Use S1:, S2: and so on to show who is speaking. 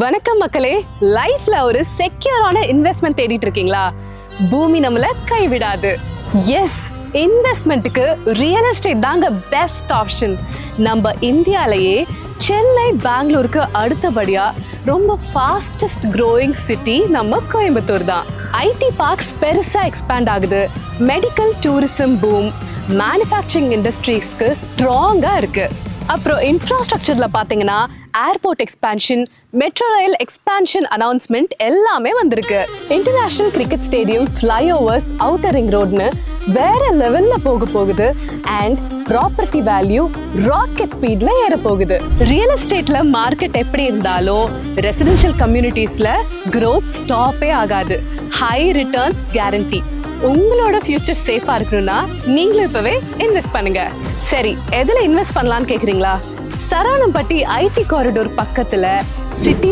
S1: வணக்கம் மக்களே. லைஃப்ல ஒரு செக்யூரான இன்வெஸ்ட்மெண்ட் தேடிட்டு இருக்கீங்களா? பூமி நம்மள கைவிடாது. எஸ் இன்வெஸ்ட்மெண்ட்டுக்கு ரியல் எஸ்டேட் தாங்க பெஸ்ட் ஆப்ஷன் நம்ம இந்தியாலேயே சென்னை பெங்களூருக்கு அடுத்தபடியா ரொம்ப ஃபாஸ்டஸ்ட் க்ரோயிங் சிட்டி நம்ம கோயம்புத்தூர் தான். ஐடி பார்க்ஸ் பெருசாக எக்ஸ்பேண்ட் ஆகுது. மெடிக்கல் டூரிசம் பூம் மேனுஃபேக்சரிங் இண்டஸ்ட்ரீஸ்க்கு ஸ்ட்ராங்காக இருக்குது அப்புறம் இன்ஃப்ராஸ்ட்ரக்சரில் பார்த்தீங்கன்னா airport expansion metro rail expansion announcement எல்லாமே வந்திருக்கு. International cricket stadium flyovers outer ring ரோட்னு வேற லெவல்ல போக போகுது. அண்ட் ப்ராப்பர்ட்டி வேல்யூ ராக்கெட் ஸ்பீட்ல ஏற போகுது. ரியல் எஸ்டேட்ல மார்க்கெட் எப்படி இருந்தாலும் ரெசிடென்ஷியல் கம்யூனிட்டிஸ்ல க்ரோத் ஸ்டாப்பே ஆகாது. ஹை ரிட்டர்ன்ஸ் கேரண்டி உங்களோட ஃபியூச்சர் சேஃபா இருக்கணும்னா நீங்களும் இப்பவே இன்வெஸ்ட் பண்ணுங்க. சரி எதுல இன்வெஸ்ட் பண்ணலாம்னு கேக்குறீங்களா? சரவணம்பட்டி ஐடி காரிடோர் பக்கத்துல சிட்டி